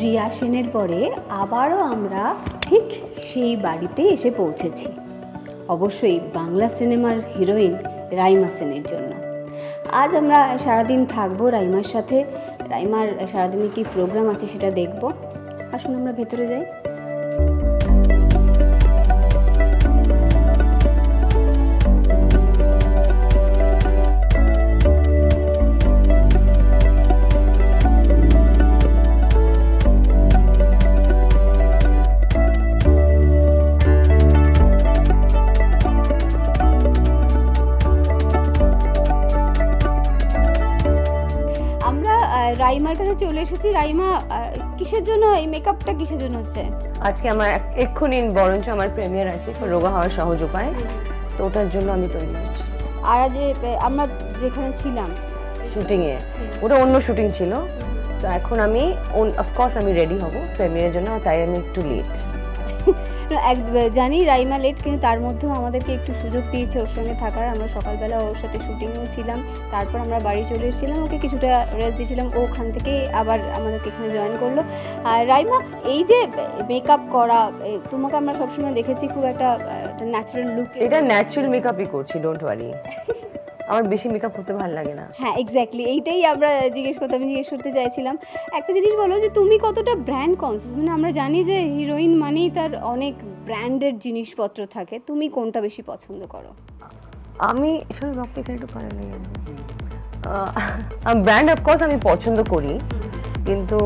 রিয়া সেনের পরে আবারও আমরা ঠিক সেই বাড়িতে এসে পৌঁছেছি। অবশ্যই বাংলা সিনেমার হিরোইন রাইমা সেনের জন্য। আজ আমরা সারাদিন থাকব রাইমার সাথে। রাইমার সারাদিনে কি প্রোগ্রাম আছে সেটা দেখব। আসুন আমরা ভেতরে যাই। কাছে চলে এসেছি। রাইমা কিসের জন্য? এই মেকআপটা কিসের জন্য হচ্ছে? আজকে আমার এক- এক্ষুনি বরঞ্চ আমার প্রেমিয়ার আছে রোগা হওয়ার সহজ উপায়। তো ওটার জন্য আমি তৈরি হচ্ছি আর আজ যে, আমরা যেখানে ছিলাম। শুটিংয়ে ওটা অন্য শুটিং ছিল। তো এখন আমি অফকোর্স আমি রেডি হব প্রেমিয়ারের জন্য তাই আমি একটু লেট এক জানি রাইমা লেট কিন্তু তার মধ্যেও আমাদেরকে একটু সুযোগ দিয়েছে ওর সঙ্গে থাকার। আমরা সকালবেলা ওর সাথে শুটিংও ছিলাম। তারপর আমরা বাড়ি চলে এসেছিলাম ওকে কিছুটা রেস্ট দিয়েছিলাম। ও ওখান থেকে আবার আমাদেরকে এখানে জয়েন করল। আর রাইমা এই যে মেকআপ করা তোমাকে আমরা সবসময় দেখেছি খুব একটা ন্যাচারাল লুক এটা ন্যাচারাল মেকআপই করছি ডোন্ট ওয়ারি আমার বেশি মেকআপ করতে ভালো লাগে না। হ্যাঁ এক্স্যাক্টলি এইটাই আমরা জিজ্ঞেস করতে আমি জিজ্ঞেস করতে চাইছিলাম। একটা জিনিস বলো যে তুমি কতটা ব্র্যান্ড কনসিয়াস মানে আমরা জানি যে হিরোইন মানেই তার অনেক ব্র্যান্ডেড জিনিসপত্র থাকে। তুমি কোনটা বেশি পছন্দ করো? আমি সরি এখানে একটু পারে লাগে ব্র্যান্ড অফকোর্স আমি পছন্দ করি। কিন্তু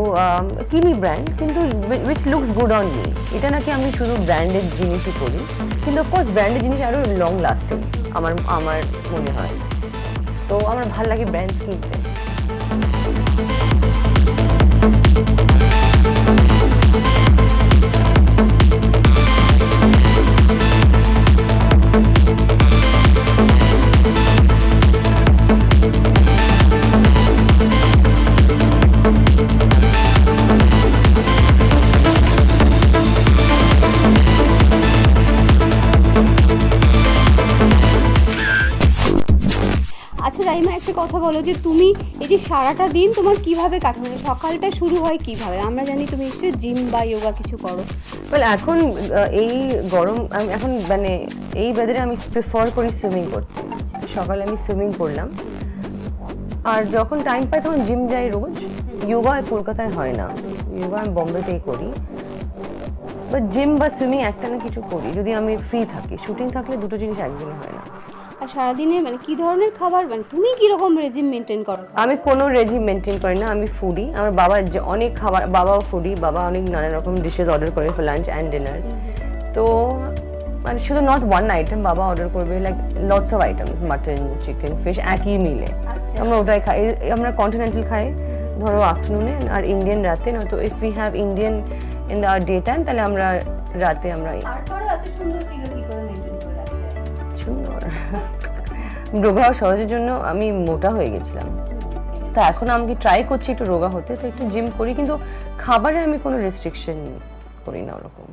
কিনি ব্র্যান্ড কিন্তু which looks good on me এটা নাকি আমি শুধু ব্র্যান্ডেড জিনিসই করি। কিন্তু অফকোর্স ব্র্যান্ডেড জিনিস আরও লং লাস্টিং আমার আমার মনে হয়। তো আমার ভালো লাগে ব্র্যান্ডস কিনতে আচ্ছা একটা কথা বলো যে তুমি এই যে সারাটা দিন তোমার কীভাবে কাটে মানে সকালটা শুরু হয় কীভাবে? আমরা জানি তুমি নিশ্চয়ই জিম বা যোগা কিছু করো। ওয়েল এখন এই গরম এখন মানে এই ওয়েদারে আমি প্রিফার করি সুইমিং করতে। সকালে আমি সুইমিং করলাম। আর যখন টাইম পাই তখন জিম যাই রোজ। যোগা কলকাতায় হয় না। যোগা আমি বম্বেতেই করি। বাট জিম বা সুইমিং একটা না কিছু করি। যদি আমি ফ্রি থাকি। শুটিং থাকলে দুটো জিনিস একদিনে হয় না। সারাদিনে মানে কি ধরনের খাবার? মানে তুমি কীরকম রেজিম মেনটেন করো আমি কোনো রেজিম মেনটেন করি না আমি ফুডি আমার বাবা যে অনেক খাবার বাবাও ফুডি বাবা অনেক নানা রকম ডিশেস অর্ডার করে ফর লাঞ্চ অ্যান্ড ডিনার তো মানে শুধু নট ওয়ান আইটেম বাবা অর্ডার করবে like lots of items mutton chicken fish একই মিলে আচ্ছা। আমরা ওটাই খাই। আমরা কন্টিনেন্টাল খাই ধরো আফটারনুনে আর ইন্ডিয়ান রাতে নয়তো if we have Indian in the day time তাহলে আমরা রাতে আমরা এত সুন্দর রোগা হওয়া সহজের জন্য আমি মোটা হয়ে গেছিলাম। তো এখন আমি ট্রাই করছি একটু রোগা হতে তো একটু জিম করি কিন্তু খাবারে আমি কোনো রেস্ট্রিকশন করি না ওরকম।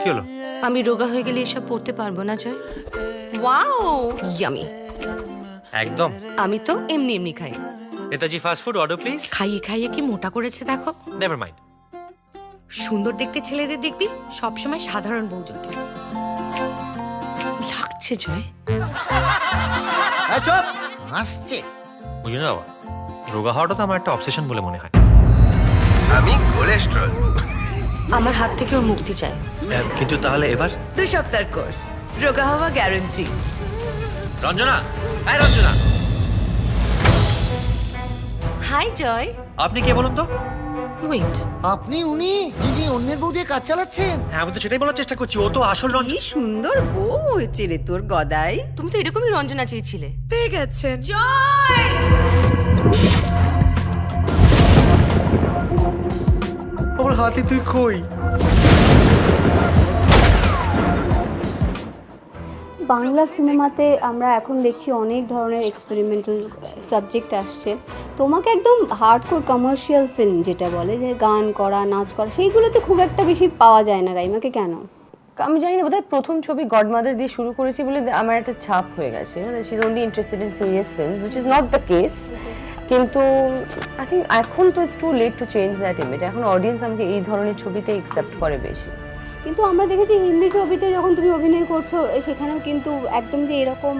কি হলো? আমি রোগা হয়ে গেলে এসব পড়তে পারব না জয়। ওয়াও ইয়ামি একদম। আমি তো এমনি এমনি খাই। Netaji fast food order please খাইয়ে খাইয়ে কি মোটা করেছে দেখো। নেভার মাইন্ড সুন্দর দেখতে ছেলেদের দেখবি সবসময় সাধারণ বউ যদি লাগছে জয়। চুপ হাসছে। বুঝলি না বাবা রোগা হওয়াটা তো আমার একটা অবসেশন বলে মনে হয়। আমি কোলেস্ট্রল আমার হাত থেকে ওর মুক্তি চাই কিন্তু তাহলে এবার? দুই সপ্তাহের কোর্স রোগা হওয়া গ্যারান্টি রঞ্জনা হ্যাঁ রঞ্জনা। হাই জয়। আপনি কে বলুন তো? ওয়েট আপনি উনি যিনি অন্যের বউ দিয়ে কাজ চালাচ্ছেন। হ্যাঁ আমি তো সেটাই বলার চেষ্টা করছি। ও তো আসল কি রঞ্জন সুন্দর বউ হয়েছে রে তোর গদাই। তুমি তো এরকমই রঞ্জনা চেয়েছিলে। পেয়ে গেছেন। জয়! ওর হাতে তুই কই? বাংলা সিনেমাতে আমরা এখন দেখছি অনেক ধরনের এক্সপেরিমেন্টাল সাবজেক্ট আসছে। তোমাকে একদম হার্ডকোর কমার্শিয়াল ফিল্ম যেটা বলে, যে গান করা, নাচ করা, সেইগুলোতে খুব একটা বেশি পাওয়া যায় না রাইমাকে, কেন? আমি জানি না, বোধহয় প্রথম ছবি গডমাদার দিয়ে শুরু করেছি বলে আমার একটা ছাপ হয়ে গেছে। She is only interested in serious films is not the case কিন্তু আই থিঙ্ক এখন তো it's too late to change that image এখন অডিয়েন্স আমাকে এই ধরনের ছবিতে একসেপ্ট করে বেশি। কিন্তু আমরা দেখেছি হিন্দি ছবিতে যখন তুমি অভিনয় করছ সেখানেও কিন্তু একদম যে এরকম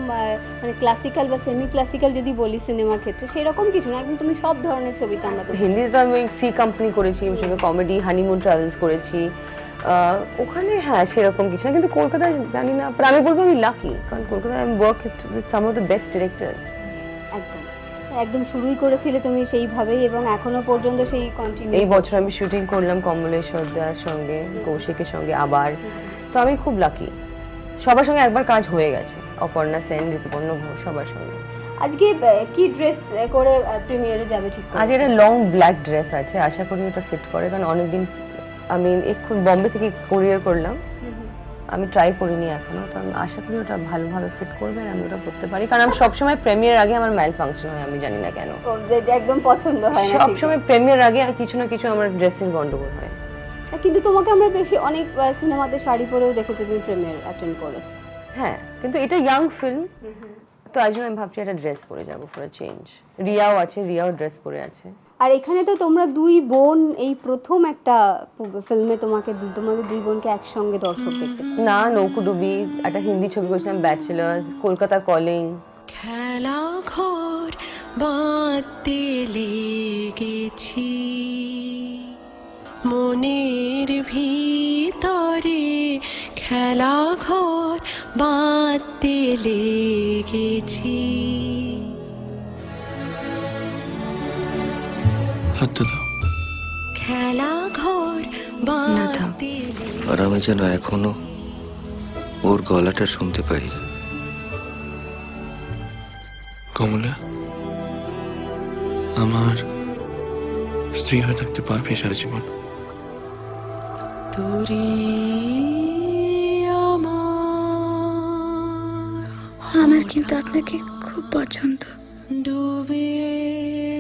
মানে ক্লাসিক্যাল বা সেমি ক্লাসিক্যাল যদি বলি সিনেমার ক্ষেত্রে সেরকম কিছু না। একদম তুমি সব ধরনের ছবিতে আমরা হিন্দিতে তো আমি সি কোম্পানি করেছি সঙ্গে কমেডি হানিমুন ট্রাভেলস করেছি। ওখানে হ্যাঁ সেরকম কিছু না। কিন্তু কলকাতায় জানি না আমি বলব আমি লাকি কারণ কলকাতায় আমি work with some of the best directors একদম। একদম শুরুই করেছিলে তুমি সেইভাবেই এবং এখনও পর্যন্ত সেই কন্টিনিউ এই বছর আমি শুটিং করলাম কমলেশ্বর দার সঙ্গে কৌশিকের সঙ্গে আবার। তো আমি খুব লাকি সবার সঙ্গে একবার কাজ হয়ে গেছে অপর্ণা সেন ঋতুপর্ণ ঘোষ সবার সঙ্গে। আজকে কি ড্রেস করে প্রিমিয়ারে যাবে ঠিক আজ এটা লং ব্ল্যাক ড্রেস আছে আশা করি ওটা ফিট করে কারণ অনেকদিন আমি এক্ষুন বম্বে থেকে কোরিয়ার করলাম। আমি ট্রাই করিনি এখনও তো আমি আশা করি ওটা ভালোভাবে ফিট করবে আর আমি ওটা করতে পারি। কারণ আমি সবসময় প্রেমিয়ার আগে আমার ম্যাল ফাংশন হয় আমি জানি না কেন। একদম পছন্দ হয় না সবসময় প্রেমিয়ার আগে কিছু না কিছু আমার ড্রেসিং গন্ডগোল হয়। কিন্তু তোমাকে আমরা বেশি অনেক সিনেমাতে শাড়ি পরেও দেখেছি তুমি প্রেমিয়ার অ্যাটেন্ড করেছ। হ্যাঁ কিন্তু এটা ইয়াং ফিল্ম তো আজ আমি ভাবছি একটা ড্রেস পরে যাব ফর চেঞ্জ রিয়াও আছে রিয়াও ড্রেস পরে আছে। আর এখানে তো তোমরা দুই বোন এই প্রথম একটা ফিল্মে তোমাকে তোমাদের দুই বোনকে একসঙ্গে দর্শক দেখতে। না নৌকুডুবি একটা হিন্দি ছবি করেছিলাম ব্যাচেলার্স কলকাতা কলিং খেলা ঘর বাঁধতে লেগেছি। মনের ভিতরে হাতটা দাও খেলা ঘর আর আমি যেন এখনও ওর গলাটা শুনতে পাই। কমলা আমার স্ত্রী হয়ে থাকতে পারবে সারা জীবন। তোরে আমার কিন্তু আপনাকে খুব পছন্দ। ডুবে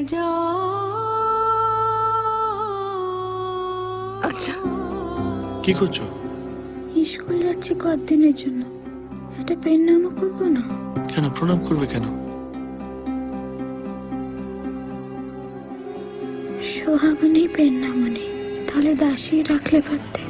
যা আচ্ছা। কি করছ? স্কুল যাচ্ছি কদিনের জন্য। একটা পেন নামও করব না? কেন প্রণাম করবে কেন? সোহাগনেই পেন নামও নেই তাহলে দাসী রাখলে পারতে।